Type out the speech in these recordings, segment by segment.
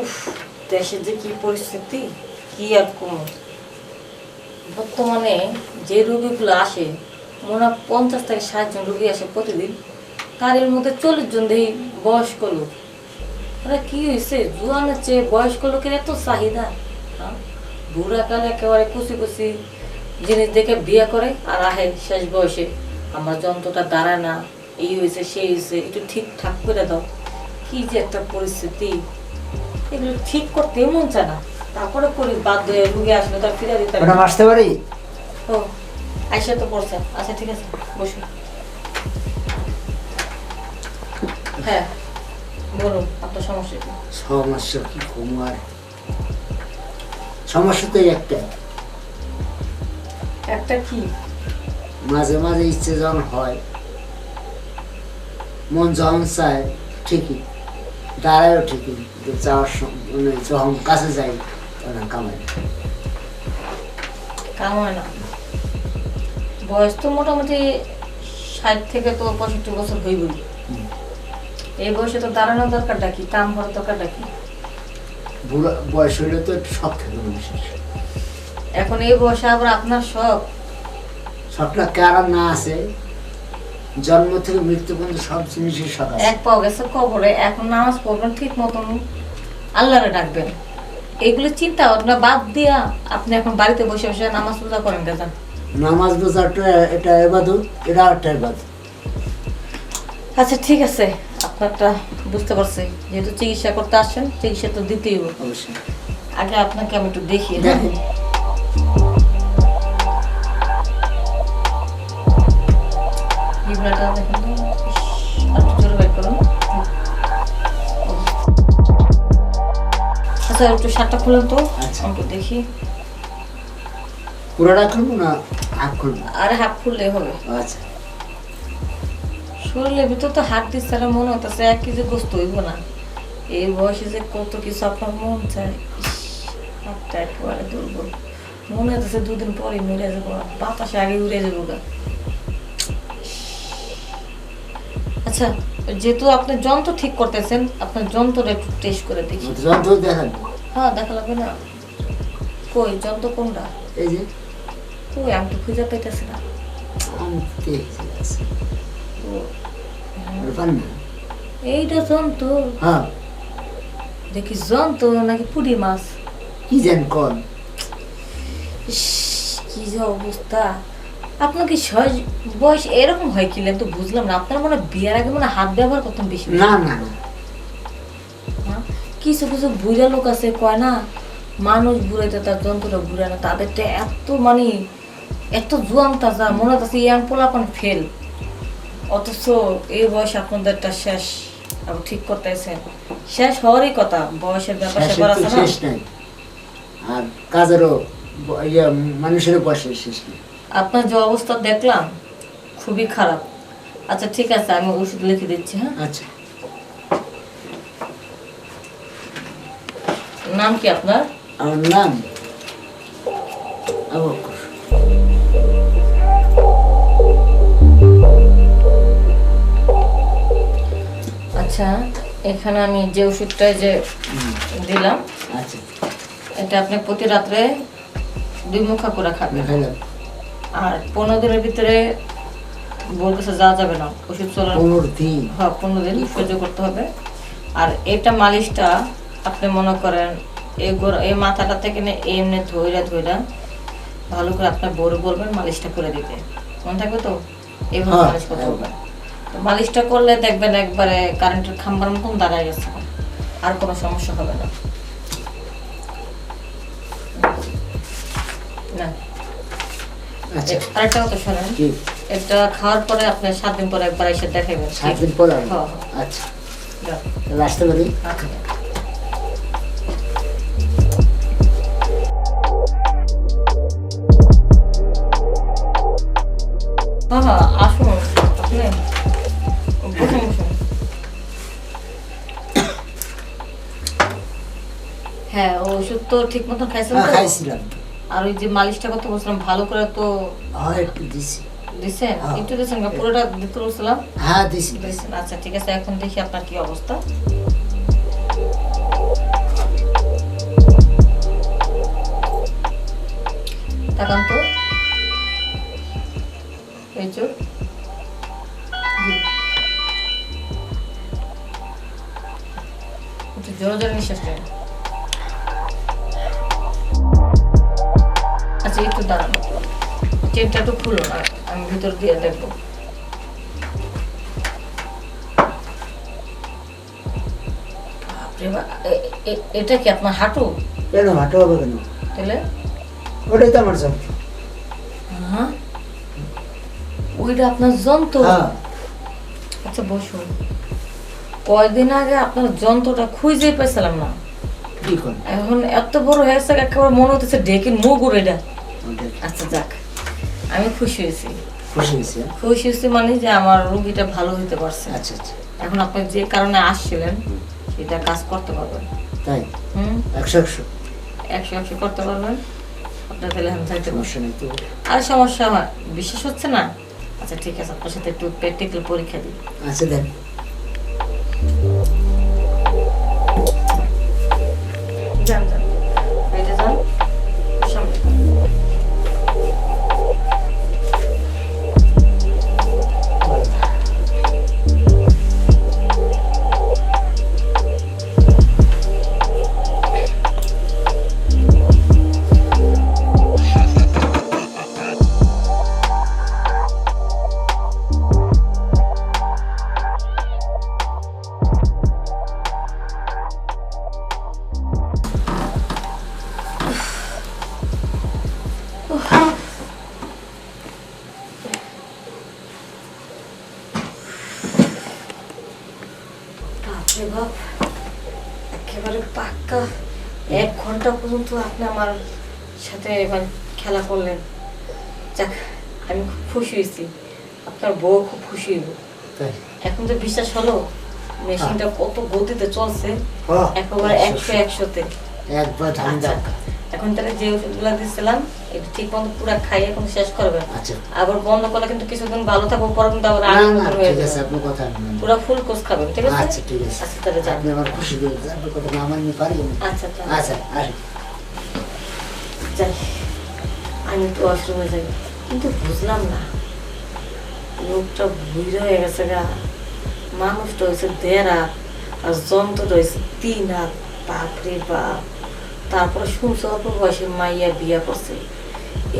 উফ যে কি পরিস্থিতি, কি আর কোন বর্তমানে যে রোগীগুলো আসে হয় পঞ্চাশ থেকে ষাট জন রোগী আসে প্রতিদিন তার এর মধ্যে চল্লিশ জন দেখি বয়স্ক লোক। আরে কি হয়েছে জুয়ানের চেয়ে বয়স্ক লোকের এত চাহিদা হ্যাঁ? বুড়া কালে একেবারে কুচি কুচি জিনিস দেখে বিয়ে করে আর আহে শেষ বয়সে। আমার যন্ত্রটা দাঁড়ায় না, এই হয়েছে সেই হয়েছে একটু ঠিকঠাক করে দাও। কি যে একটা পরিস্থিতি। এগুলো ঠিক করতে মন চায় না। তারপরে করি বাধ্য হয়ে রুগী আসলে তার ফিরে দিতে। ম্যাডাম আসতে পারি? ও আইসা তো পড়ছে। আচ্ছা ঠিক আছে বসুন হ্যাঁ বলুন আপনার সমস্যা কি? সমস্যা কি কুমার? সমস্যা তো একটা। একটা কি? মাঝে মাঝে ইচ্ছে যখন হয় মন যখন চায় ঠিকই। দাঁড়ায়ও ঠিকই যাওয়ার সম- মানে যখন কাছে যাই তখন কামাই। না। না। বয়স তো মোটামুটি ষাট থেকে তো পঁয়ষট্টি বছর হইবই। হুম। এই বয়সে তো দাঁড়ানোর দরকারটা কি? কাম করার দরকারটা কি? বুড়া বয়স হইলে তো শখ থাকে এখন এই বয়সে আবার আপনার সব শখটা কারা না আছে। জন্ম থেকে মৃত্যু পর্যন্ত সব শখ আছে এক পাও গেছে কবরে এখন নামাজ পড়বেন ঠিক মতন। আল্লাহরে ডাকবেন। এগুলো চিন্তা ভাবনা বাদ দিয়া আপনি এখন বাড়িতে বসে বসে নামাজ পূজা করেন কেন? নামাজ বোঝাটা এটা এবাদত এটা একটা এবাদত। আচ্ছা ঠিক আছে। আপনারটা বুঝতে পারছি। যেহেতু চিকিৎসা করতে আসছেন চিকিৎসা তো দিতেই হবে। অবশ্যই। আগে আপনাকে আমি একটু দেখি? দেখেন। জিভনাটা দেখেন তো। ইস, আর একটু জোরে বের করুন। আচ্ছা একটু শার্টটা খুলেন তো। আচ্ছা। একটু দেখি। পুরোটা খুলবো না হাফ খুলবো? আরে হাফ খুললে হবে। আচ্ছা। শরীরের ভিতর তো হাত দিচ্ছে মনে হতেছে এক কেজি গোস্ত হইব না। এই বয়সে যে কত কিছু আপনার মন চায় ইস, হাতটা একেবারে দুর্বল। মনে হতেছে দুদিন পরে মরে যাব বাতাসে আগে উড়ে যাব গা। আচ্ছা যেহেতু আপনি যন্ত্র ঠিক করতেছেন আপনার যন্ত্রটা একটু টেস্ট করে দেখি। যন্ত্র দেখান। হ্যাঁ দেখা লাগবে না। কই যন্ত্র কোনটা? এই যে। কই আমি তো খুঁজে পাইতেছি না। না? এইটা যন্ত্র? হ্যাঁ। দেখি যন্ত্র নাকি পুরি মাছ? কি জান কোন। কি যে অবস্থা। আপনার কি বয়স এরকম হয় কি? তো বুঝলাম না। আপনার মনে বিয়ের আগে মনে হাত ব্যবহার করতেন বেশি। না না? কিছু কিছু বুড়া লোক আছে কয় না মানুষ বুড়াইতে তার যন্ত্রটা ঘুরে না তাদেরটা এত মানে এত জোয়ান তাজা মনে হচ্ছে ইয়াং পোলাপন ফেল। অথচ এই বয়স আপনাদেরটা শেষ ঠিক করতেছেন। শেষ হওয়ারই কথা বয়সের ব্যাপার স্যাপার আছে না? আর কাজেরও ইয়ে মানুষেরও বয়সের শেষ নেই। আপনার যে অবস্থা দেখলাম খুবই খারাপ। আচ্ছা ঠিক আছে আমি ওষুধ লিখে দিচ্ছি হ্যাঁ? আচ্ছা। নাম কি আপনার? আমার নাম আচ্ছা এখানে আমি যে ওষুধটা যে দিলাম আচ্ছা। এটা আপনি প্রতি রাত্রে দুই মুখা করে খাবেন। আর পনেরো দিনের ভিতরে বলতেছে যাওয়া যাবে না ওষুধ চলার পনেরো দিন? হ্যাঁ পনেরো দিন সহ্য করতে হবে। আর এটা মালিশটা আপনি মনে করেন এই এই মাথাটা থেকে এমনি ভালো করে আপনার বড় বলবেন মালিশটা করে দিতে মনে থাকবে তো? এইভাবে হ্যাঁ, মালিশ করতে হ্যাঁ। হবে মালিশটা করলে দেখবেন একবারে কারেন্টের খাম্বার মতন দাঁড়ায় গেছে। আর কোনো সমস্যা হবে না। না। আচ্ছা। আরেকটা কথা শোনেন। এটা খাওয়ার পরে আপনি সাত দিন পরে একবার এসে দেখাবেন সাত দিন পর হ্যাঁ, আচ্ছা। তাহলে আসতে পারি আচ্ছা। আসুন। আপনি বসুন, বসুন। হ্যাঁ ওষুধ তো ঠিক মতন খাইছেন হ্যাঁ খাইছিলাম। আর ওই যে মালিশটা করতে বলছিলাম ভালো করে তো হ্যাঁ, একটু দিছি। দিছেন? হ্যাঁ। একটু পুরোটা হ্যাঁ আচ্ছা ঠিক আছে এখন দেখি আপনার কি অবস্থা। তো। আচ্ছা একটু দাঁড়ানো। চেনটা একটু খুলো না আমি ভিতর দিয়ে দেখব। এটা কি আপনার হাঁটু? কেন হাঁটু হবে কেন? তাহলে? ওটাই তো আমার যন্ত্র। হ্যাঁ ওইটা আপনার যন্ত্র? হ্যাঁ। আচ্ছা বসুন। কয়দিন আগে আপনার যন্ত্রটা খুঁজেই পাইছিলাম না। এখন এত বড় হয়েছে একেবারে মনে হতেছে ডেকে মুগুর এটা আচ্ছা যাক। আমি খুশি হয়েছি। খুশি হয়েছে? খুশি হয়েছি মানে যে আমার রুগীটা ভালো হতে পারছে। আচ্ছা আচ্ছা। এখন আপনি যে কারণে আসছিলেন সেটা কাজ করতে পারবেন। তাই? হুম? একশো একশো? একশো একশো করতে পারবেন। আপনার তাহলে আমি পারব সমস্যা নেই তো। আর সমস্যা হয় বিশ্বাস হচ্ছে না? আচ্ছা ঠিক আছে আপনার সাথে একটু প্র্যাকটিক্যাল পরীক্ষা দিই। আচ্ছা দেন। যান যান। বাপ একেবারে পাক্কা। এক ঘণ্টা পর্যন্ত আপনি আমার সাথে মানে খেলা করলেন। যাক আমি খুব খুশি হয়েছি। আপনার বউ খুব খুশি হইব এখন তো বিশ্বাস হলো মেশিনটা কত গতিতে চলছে একেবারে একশো, একশো একশোতে। একবার ধান আচ্ছা এখন তাহলে যে ওষুধগুলো দিচ্ছিলাম এটা ঠিক মতো পুরো খাইয়ে এখন শেষ করবেন আচ্ছা। আবার বন্ধ করলে কিন্তু কিছুদিন ভালো থাকব পরে কিন্তু আবার না আগের না মতো ঠিক আছে যাবে। কথা আমি মানবো। পুরো ফুল কোর্স খাবেন ঠিক আছে? আচ্ছা ঠিক আছে। আচ্ছা তাহলে আপনি আমার খুশি করে দিন। আপনার কথা না মানলে পারি আচ্ছা আচ্ছা আচ্ছা যাই আমি ওয়াশরুমে যাই। কিন্তু বুঝলাম না লোকটা হয়ে গেছে গা। মানুষটা হয়েছে দেড় আর যন্ত্রটা হয়েছে তিন হাত বাপরে বাপ। তারপরে শুনছে অল্প বয়সে মাইয়া বিয়া করছে।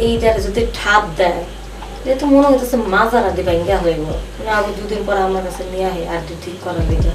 এইটার যদি ঠাপ দেয়, যেহেতু মনে হইতেছে মাজার আদি ভাঙ্গা গেল আবার দুদিন পর আমার কাছে নিয়ে আহে আর ঠিক করার দিকে